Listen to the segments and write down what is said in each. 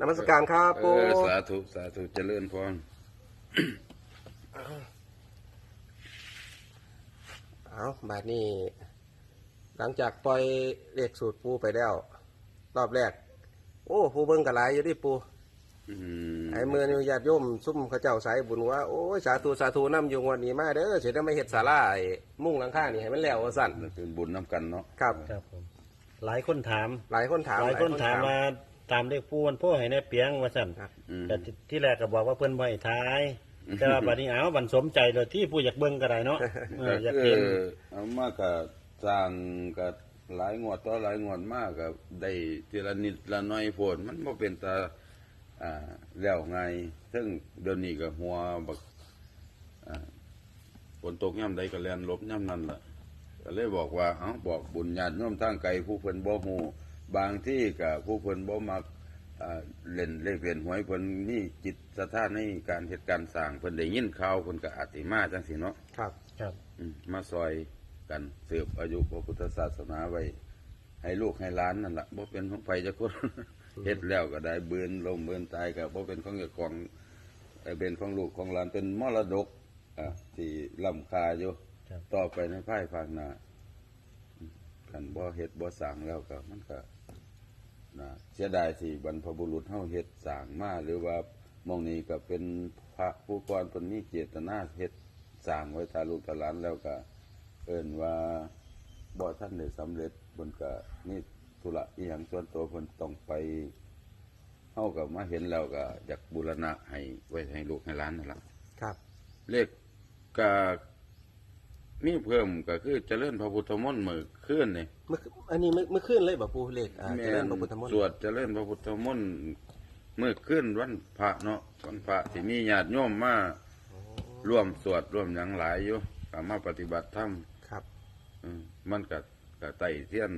นมัสการครับเอปูอสาธุสาธุเจริญพรเอาบาดนี้ หลังจากปล่อยเลขสูตรปูไปแล้ว รอบแรก โอ้ผู้เบิ่งกระไรอยู่ดิปูอืมไอ้มือนี่ญาติโยมซุ่มเขาเจ้าสายบุญว่าโอ้ยสาธุสาธุน้ำอยู่งวันนี้มาเด้อเสียได้ไม่เห็ดสาราไอ้มุ่งหลังข้างนี่ให้มันแล้วว่าสั่นนั่นคือบุญน้ำกันเนาะครับ ครับผมหลายคนถาม หลายคนถามหลายคนถามมา ตามเลขปูมันพ่อให้ในเปียงว่าสั่นครับ อืม แต่ที่ที่แรกก็บอกว่าเพิ่นบ่ให้ท้าย แต่ว่าบัดนี้เอาบันสมใจเลยที่ผู้อยากเบิ่งก็ได้เนาะเอออยากก็เห็นคือเอามากับสร้างกับหลายงวดต่อหลายงวดมากกับได้ทีละนิดละน้อยโพดมันบ่เป็นตาอ่าแล้วไงซึ่งเดี๋ยวนี้ก็หัวบักอ่าฝนตกย่ำใดก็แลนหลบย่ำนั่นล่ะก็เลยบอกว่าเอ้าบอกบุญญาติโน้มทางไกลผู้เพิ่นบ่ฮู้ บางที่ก็ผู้เพิ่นบ่มักอ่าเล่นเลขเล่นหวยเพิ่นนี่จิตสถานในการเหตุการณ์สร้างเพิ่นได้ยินข่าวเพิ่นก็อาจสิมาจังซี่เนาะครับ ครับอืมมาซอยกันสืบอายุพระพุทธศาสนาไว้ ให้ลูกให้หล้านนั่นล่ะบ่เป็นของไผจักคนเฮ็ดแล้วก็ได้เบือนลมเบือนตายก็บ่เป็นของเจ้าของแต่เป็นของลูกของหลานเป็นมรดกอ่าที่ล้ำค่าอยู่ครับต่อไปในภายภาคหน้า อืมคันบ่เฮ็ดบ่สางแล้วก็มันก็นะเสียดายที่บรรพบุรุษเฮาเฮ็ดสางมาหรือว่ามองนี้ก็เป็นพระผู้ก่อนเพิ่นมีเจตนาเฮ็ดสางไว้ตาลูกตาหลานแล้วก็เอิ้นว่าบ่ทันได้สำเร็จเพิ่นก็มีธุระอีหยังส่วนตัวเพิ่นต้องไปเฮาก็มาเห็นแล้วก็อยากบูรณะให้ไว้ให้ลูกให้หลานนั่นล่ะครับ เลขก็ มีเพิ่มก็คือเจริญพระพุทธมนต์มื้อคืนนี่เมื่ออันนี้เมื่อเมื่อคืนเลยบ่ปูเลขอ่าแม่เจริญนพระพุทธมนต์สวดเจริญพระพุทธมนต์เมื่อขึ้นวันพระเนาะวันพระที่มีญาติโยมมาร่วมสวดร่วมหยังหลายอยู่ก็มาปฏิบัติธรรมครับอืมมันก็ก็ไต่เทียน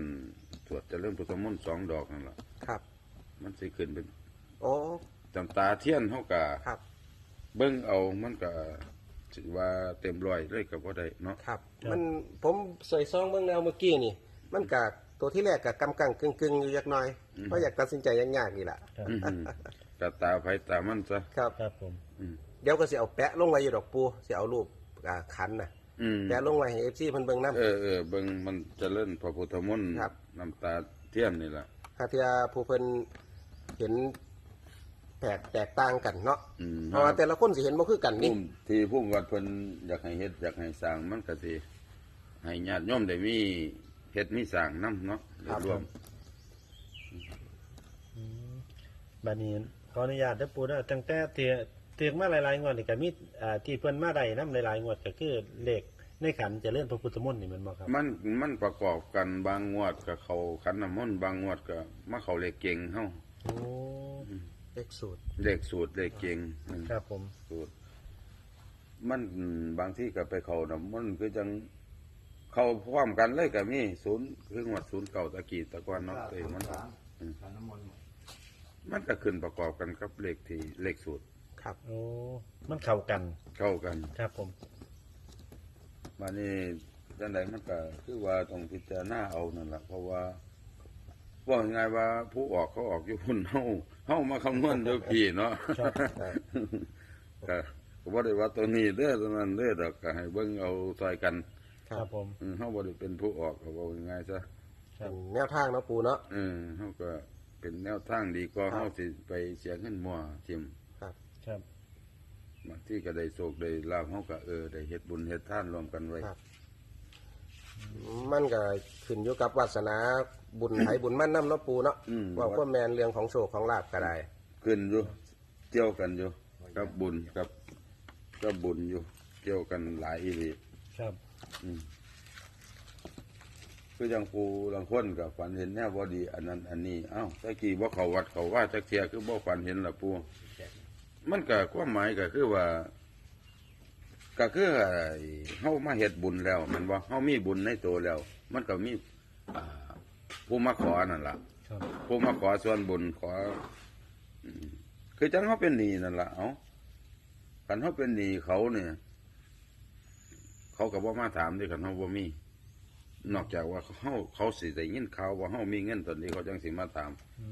สวดเจริญพุทธมนต์สองดอกนั่นแหละครับมันสิขึ้นเป็นโอ้จำตาเทียนเฮากะครับ เบิ่งเอามันก็ สิว่าเต็มร้อยเลยก็บ่ได้เนาะครับ มันผมใส่ซองเบื้องแนวเมื่อกี้นี่ มันกะตัวที่แรกกะกำกังกึ่งกึ่งๆอยู่ยักหน่อยเพราะอยากตัดสินใจยากๆนี่แหละครับอืมกะตาไผตามันซะครับ ครับผม อืมเดี๋ยวก็สิเอาแปะลงไว้อยู่ดอกปูสิเอารูปอ่าขันน่ะอืมแปะลงไว้ให้เอฟซีเพิ่นเบิ่งนำเออเออเบิ่งมันเจริญพระพุทธมนต์ครับ น้ำตาเทียนนี่ล่ะหาเทียผู้เพิ่นเห็นแตกแตกต่างกันเนาะอืม เพราะว่าแต่ละคนสิเห็นบ่คือกันนี่ พุ่มที่พุ่มวัดเพิ่นอยากให้เฮ็ดอยากให้สร้างมันก็สิให้ญาติโยมได้มีเฮ็ดมีสร้างนํเนาะได้ร่วมบัดนี้ขออนุญาตเด้อปูเด้อตั้งแต่เตียเตียงมาหลายๆงวดนี่ก็มีอ่าที่เพิ่นมาได้นำหลายๆงวดก็คือเลขในขันเจริญพระพุทธมนต์นี่แมันบ่ครับมันมันประกอบกันบางงวดก็เขาขันน้ำมนต์บางงวดก็มาเขาเลขเก่งเฮาโอ้ เลขสูตร เลขสูตรเลขเก่งอืมครับผม สูตร มันบางที่ก็ไปเขาน้ำมนต์คือจังเข้าพร้อมกันเลยก็มีศูนย์คืองวดศูนย์เก่าตะกี้ตะกอนเนาะเอ้ยมันขันน้ำมนต์มันก็ขึ้นประกอบกันกับเลขที่เลขสูตร ครับโอ้มันเข้ากัน เข้ากัน ครับผมมานี่จังไดมันก็คือว่าต้องพิจารณาเอานั่นแหละเพราะว่าว่าง่ายๆว่าผู้ออกเขาออกอยู่พุ่นเฮา เฮามาคำนวณเดี๋ยวพี่เนาะครับ ก็ก็บ่ได้ว่าตัวนี้เด้อตัวนั้นเด้อดอกก็ให้เบิ่งเอาซอยกันครับผม อืมเฮาบ่ได้เป็นผู้ออกก็ว่าง่ายๆซะครับเป็นแนวทางเนาะปูเนาะ เออเฮาก็เป็นแนวทางดีกว่าครับ เฮาสิไปเสียเงินมั่วทิมครับ ครับ บางที่ก็ได้โศกได้ลาภเฮาก็เออได้เฮ็ดบุญเฮ็ดทานรวมกันไว้ครับ มันก็ขึ้นอยู่กับวาสนาบุญไผบุญมั่นน้ำเนาะปูเนาะอืม ว่าก็แมนเรื่องของโชคของลาบก็ได้ขึ้นอยู่เกี่ยวกันอยู่กับบุญกับกับบุญอยู่เกี่ยวกันหลายอีหลีครับ อืมคืออย่างปูลังคนกับฝันเห็นแนวบอดี อันนั้น อันนี้เอ้าตะกี้บ่เขาวัดเขาว่าจักเทียคือบ่ฝันเห็นละปูมันก็ความหมายก็คือว่า ก็คือไอ้เฮามาเฮ็ดบุญแล้ว มันว่าเฮามีบุญในตัวแล้ว มันก็มีอ่าผู้มาขอนั่นล่ะครับผู้มาขอส่วนบุญขออืมคือจังเขาเป็นหนี้นั่นละเอาคันเขาเป็นหนี้เขาเนี่ย เขาก็บ่มาถามด้วยกันเขาบ่มี นอกจากว่าเขาเขาสิได้ยินข่าวว่าเขามีเงินตอนนี้เขาจังสิมาถาม อื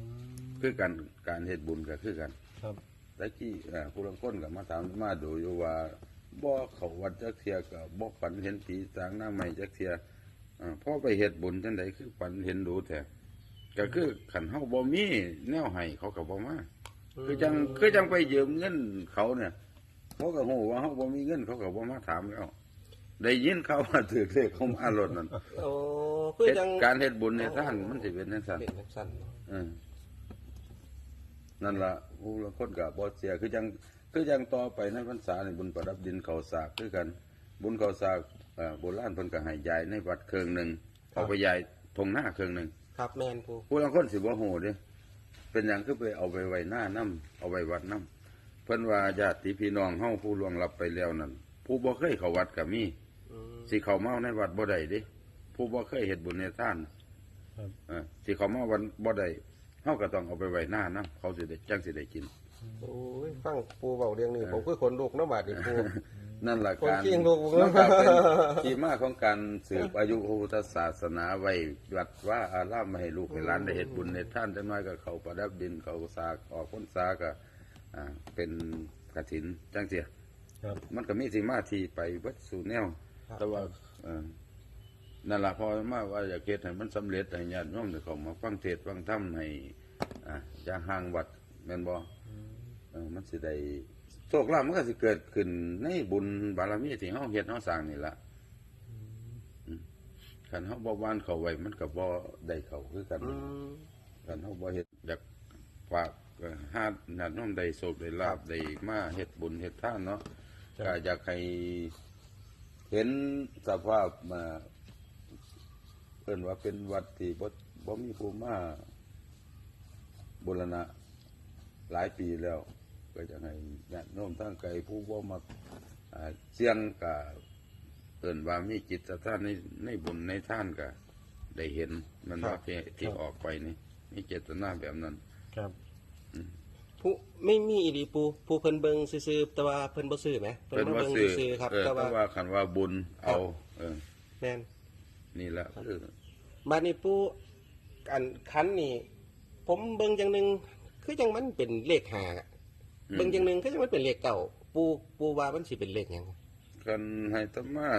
มคือกันการเฮ็ดบุญก็คือกัน ครับ ตะกี้เอ่อผู้ลางคนก็มาถามมาดูอยู่ว่า บ่เขาวัดจักเทียก็บ่ฝันเห็นผีสางหน้าใหม่จักเทียอ่าพอไปเฮ็ดบุญจังไดคือฝันเห็นดูแท้ก็คือคันเฮาบ่มีแนวให้เขาก็บ่มาคือจังคือจังไปยืมเงินเขาเนี่ยเขาก็ฮู้ว่าเฮาบ่มีเงินเขาก็บ่มาถามแล้วได้ยินเขาว่าถือเลขเขามารถนั่นโอ้คือเฮ็ดจังการเฮ็ดบุญในท่านมันสิเป็นจังซั่นเป็นจังซั่นเนาะเออนั่นล่ะผู้ละคนก็บ่เสียคือจัง คือจังต่อไปในพรรษานี่บุญประดับดินเขาสากคือกัน บุญเขาสากเอ่อโบราณเพิ่นก็ให้ยายในวัดเครื่องหนึงเอาไปยายทงหน้าเครื่องหนึงครับแม่นปูผู้ละคนสิบ่ฮู้เด้เป็นหยังคือไปเอาไปไว้หน้านํเอาไว้วัดนํเพิ่นว่าญาติพี่น้องเฮาผู้ล่วงลับไปแล้วนั่นผู้บ่เคยเข้าวัดก็มีอืมสิเข้ามาในวัดบ่ได้เด้ผู้บ่เคยเฮ็ดบุญในทานครับเออสิเข้ามาวันบ่ได้เฮาก็ต้องเอาไปไว้หน้านํเขาสิได้จังสิได้กิน โอ้ยฟังปูเบาเรื่องนี้ผมคือคนลูกน้ำบาดนี่ปู นั่นล่ะคนการขี้ลูกมันก็เป็นที่มาของการสืบอายุพระพุทธศาสนาไว้วัดว่าอารามมาให้ลูกให้หลานได้เฮ็ดบุญในท่านจังน้อยก็เขาประดับดินเขาสากออกพรรษาก็อ่าเป็นกฐินจังเสียครับ มันก็มีที่มาที่ไปเบิดสู่แนวครับแต่ว่าเอ่อนั่นล่ะพอมาว่าอยากเฮ็ดให้มันสำเร็จให้ญาติโยมได้เข้ามาฟังเทศน์ฟังธรรมให้อ่าอย่าห่างวัดแม่นบ่ เออมันสิได้โชคลาภมันก็สิเกิดขึ้นในบุญบารมีที่เฮาเฮ็ดเฮาสร้างนี่ล่ะอืมคันเฮาบ่วานเข้าไว้มันก็บ่ได้เข้าคือกันอืมคันเฮาบ่เฮ็ดอยากฝากเอ่อหาญาติโยมได้โชคได้ลาภได้มาเฮ็ดบุญเฮ็ดทานเนาะก็อยากให้เห็นสภาพมาเพิ่นว่าเป็นวัดที่บ่บ่มีผู้มาบูรณะหลายปีแล้ว ก็จะให้ญาติโน้มทั้งไกลผู้บ่มาอ่าเสียงก็เพิ่นว่ามีจิตศรัทธาในในบุญในท่านก็ได้เห็นมันว่าที่ที่ออกไปนี่มีเจตนาแบบนั้น ครับผู้ไม่มีอีดีปูผู้เพิ่นเบิ่งซื่อๆแต่ว่าเพิ่นบ่ซื้อไหมเพิ่นมาว่าเบิ่งซื้อซื่อๆครับเออแต่แต่ว่าว่าคันว่าบุญเอาเออแม่นนี่แหละคือบัดนี้ปูอันคันนี่ ผมเบิ่งจังหนึงคือจังมันเป็นเลขห้า เบิ่งจังหนึงคือจังมันเป็นเลขเก้าปูปูว่ามันสิเป็นเลขหยังกันให้ธรรมา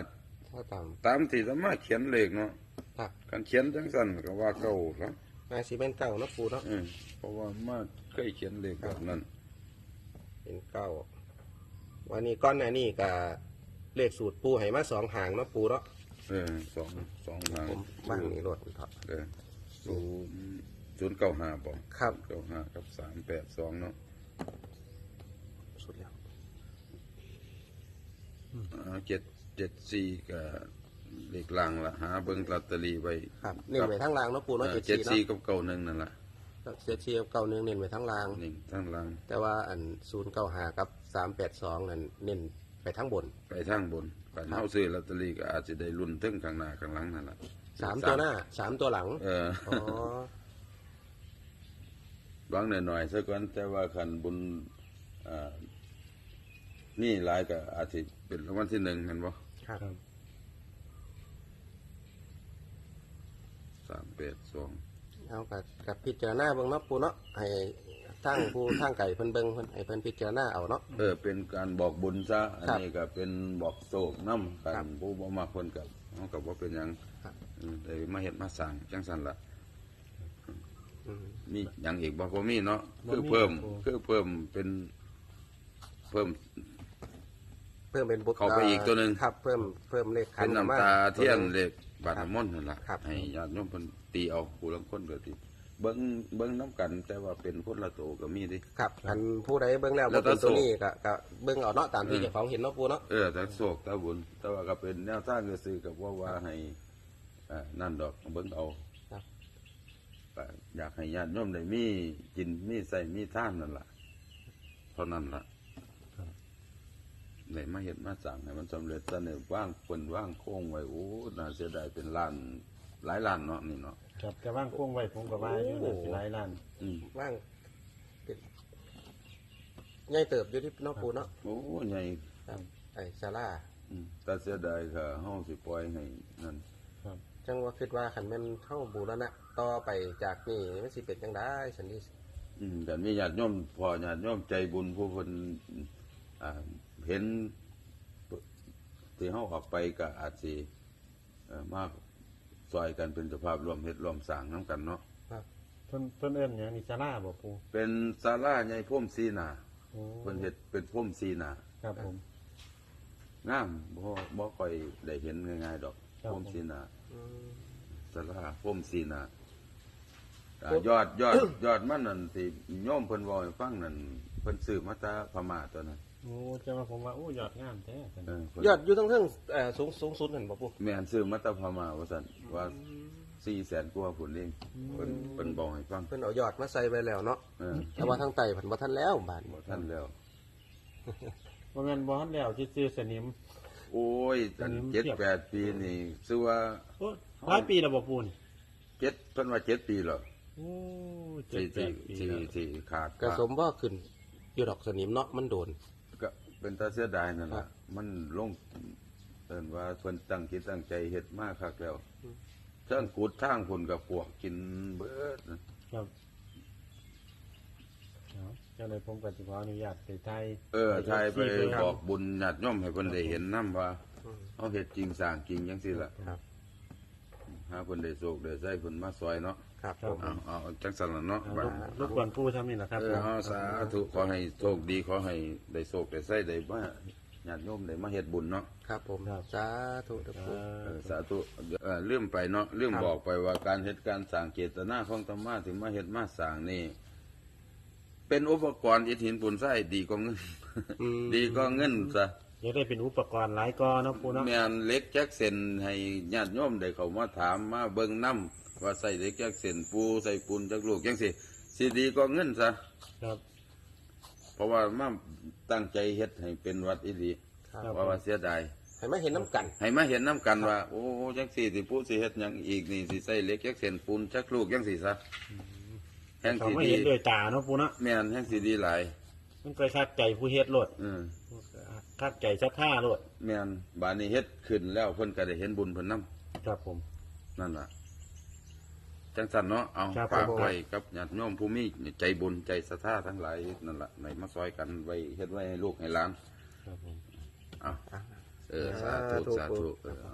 ถ้าตาม ตามที่ธรรมาเขียนเลขเนาะครับ กันเขียนจังสันก็ว่าเก่าแล้วน่าสิเป็นเก้าเนาะปูเนาะเออเพราะว่ามาเคยเขียนเลขแบบนั้น เป็นเก้าวันนี้ก้อนหน้านี้ก็เลขสูตรปูให้มาสองหางเนาะปูเนาะเออสองสองทางผมบ้างนี่รถครับ เออศูนย์ศูนย์เก้าห้าบ่ครับ เก้าห้ากับสามแปดสองเนาะ สุดแล้วอ่าเจ็ดเจ็ดสี่กับเลขล่างละหาเบิ้งลอตเตอรี่ไว้ครับเน้นไว้ทั้งรางเนาะปูเอเนาะอเจ็เจ็ดดสี่สี่เนาะกับเก้าหนึ่งนั่นละเจ็ดสี่กับเก้าหนึ่งเน้นไว้ทั้งรางนี่ทั้งล่างแต่ว่าอันศูนย์เก้าหากับสามแปดสองนั่นเน้นไปทั้งบน ไปทางบนกันเฮาซื้อลอตเตอรี่ก็อาจจะได้ลุ้นถึงข้างหน้าข้างหลังนั่นละสามตัวหน้าสามตัวหลัง เออ อ๋อ หวังหน่อยๆซะก่อนแต่ว่าคันบุญอ่า นี่หลายก็อาจจะเป็นรางวัลที่หนึ่งเห็นบ่ครับครับสามแปดสองเอากับกับพิจารณาเบิ่งเนาะปูเนาะให้ทั้งผู้ทั้งไก่เพิ่นเบิ่งเพิ่นให้เพิ่นพิจารณาเอาเนาะเออเป็นการบอกบุญซะอันครับนี้ก็เป็นบอกโศกน้ำกัครันบผู้บ่มาคนกับเขากับว่าเป็นหยังครับเออได้มาเฮ็ดมาสั่งจังสันละอืมมีหยังอีกบ่บ่มีเนาะบ่คือมีเพิ่มครับคือเพิ่มเป็นเพิ่มเพิ่มเป็นบุตรเข้าไปอีกตัวหนึ่ง ครับ เพิ่มเพิ่มเลขขัเป็นข้น้ำมตาเทียนตัวหเลงขบาทน้ำมนต์นั่นล่ะครับ ให้ญาติโยมเพิ่นตีเอาผู้ลางคนก็ตีเบิ่งเบิ่งน้ำกัน แต่ว่าเป็นคนละโตก็มีดิ ครับอันผู้ใดเบิ่งแล้วแล้บ่วเป็นแต่ตัวโศกนี้ก็ก็เบิ่งเอาเนาะตามที่เออเจ้าของเห็นเนาะปูเนาะ เออแต่โศกแต่บุญ แต่ว่าก็เป็นแนวทางก็ซื้อกับว่าว่าให้อ่านั่นดอกเบิ่งเอาครับ ก็อยากให้ญาติโยมได้มีกินมีใส่มีท่านนั่นล่ะเท่านั้นล่ะ ได้มาเฮ็ดมาสั่งให้มันสำเร็จซะเนี่ยว่างเพิ่นว่างโค้งไว้โอ้น่าเสียดายเป็นล้านหลายล้านเนาะนี่เนาะครับแต่ว่างโค้งไว้ผมก็ว่าอยู่นะสิหลายล้านอืมว่างเป็นใหญ่เติบอยู่ที่เนาะปูเนาะโอ้ใหญ่ครับไอ้ศาลาอืมแต่เสียดายค่ะเฮาสิปล่อยให้นั่นจังว่าคิดว่าคันแม่นเฮาบูรณะต่อไปจากนี้มันสิเป็นจังได๋สันนิษอืมแต่มีญาติโยมพอญาติโยมใจบุญผู้เพิ่นอ่า เห็นที่เฮาออกไปก็อาจสิเอ่อมาซอยกันเป็นสภาพรวมเฮ็ดรวมสร้างนํกันเนาะเพิ่นเพิ่นเอิ้นหยังนี่ศาลาบ่ปูเป็นศาลาใหญ่พุ่มสีหนาโอ้เพิ่นเฮ็ดเป็นพุ่มสีหนาครับผม งามบ่บ่ค่อยได้เห็นง่ายๆดอกครับพุ่มสีหนาอืม ศาลาพุ่มสีหนาอ่าโอ้ยอดยอด ยอดมันนั่นที่โยมเพิ่นเว้าให้ฟังนั่นเพิ่นซื้อมาจากพม่าตัวนั้น โอ้จะมาผมว่าโอ้ยอดงามแท้ซั่นเออเพิ่นยอดอยู่ทั้งเทิงเอ่อสูงสูงสุดนั่นบ่ปูแม่นซื้อมาจากพม่าว่าซั่นว่า400,000กว่าพุ่นเองเพิ่นเพิ่นบอกให้ฟังเพิ่นเอายอดมาใส่ไว้แล้วเนาะเออแต่ว่าทางใต้เพิ่นบ่ทันแล้วบาดนี้บ่ทันแล้วบ่แม่นบ่ทันแล้วที่ซื้อสนิม โอ้ยอันอันนี้เจ็ดเทียบแปดปีนี่ซื้อว่าโอ้หลายปีแล้วบ่ปูนี่เจ็ดเพิ่นว่าเจ็ดปีแล้วโอ้เจ็ดที่แปที่ดปีที่แล้วที่ขาดก็สมว่าขึ้นอยู่ดอกสนิมเนาะมันโดนก็ เป็นตาเสียดายนั่นครัล่ะบมันลงเอิ้นว่าเพิ่นตั้งคิดตั้งใจเฮ็ดมากคักแล้วเทั้งกุดทางพุ่นกับพวกกินเบิดนะครับเอาเจ้าเลยผมก็สิขออนุญาตไปไทยเออทายไปที่เพิ่นบอกบุญญาติโยมให้เพิ่นได้เห็นนํว่าอืมเฮาเฮ็ดจริงสร้างจริงจังซี่ล่ะครับ หาเพิ่นได้โชคได้ใช้เพิ่นมาซอยเนาะครับผมเอาเอาจังซั่นล่ะเนาะเอาบารดบรบกวนผู้ทำนี่นะครับเออเอาสาธุขอให้โชคดีขอให้ได้โชคได้ใช้ได้มาญาติโยมได้มาเฮ็ดบุญเนาะครับผมครับสาธุเด้อเอปูอเออสาธุเอ่อลืมไปเนาะลืมครับบอกไปว่าการเฮ็ดการสร้างเจตนาของธรรมะถึงมาเฮ็ดมาสร้างนี่เป็นอุปกรณ์อิฐหินปูนทรายดีกว่าเงินอืมดีกว่าเงินซะ เดี๋ยวได้เป็นอุปกรณ์หลายกอเนาะปูเนาะแม่นเหล็กจักเส้นให้ญาติโยมได้เข้ามาถามมาเบิ่งนํว่าใส่เหล็กจักเส้นปูใส่ปูนจักลูกจังซี่สิดีกว่าเงินซะครับเพราะว่ามาตั้งใจเฮ็ดให้เป็นวัดอีหลีครับครับเพราะว่าเสียดายให้มาเห็นน้ำกัน ให้มาเห็นน้ำกันว่า โอ้จังสี่สิปูสิเฮ็ดหยังอีกนี่สิใส่เหล็กจักเส้นปูนจักลูกจังสี่ซะแห่งเขาสิไม่ดีเห็นด้วยตาเนาะปูเนาะแม่นแห่งสิดีหลาย มันไปคัดใจผู้เฮ็ดโลดอืม คัดใจชัดท่าโลดแม่นบานนี้เฮ็ดขึ้นแล้วเพิ่นก็ได้เห็นบุญเพิ่นนํครับผม นั่นล่ะจังสันเนาะเอาครับฝากผม ไว้กับญาติโยมผู้มีใจบุญใจศรัทธาทั้งหลายนั่นล่ะในมาซอยกันไว้เฮ็ดไว้ให้ลูกให้หลานครับผม เอาอะเออสาธุสาธุสาธุเออเอา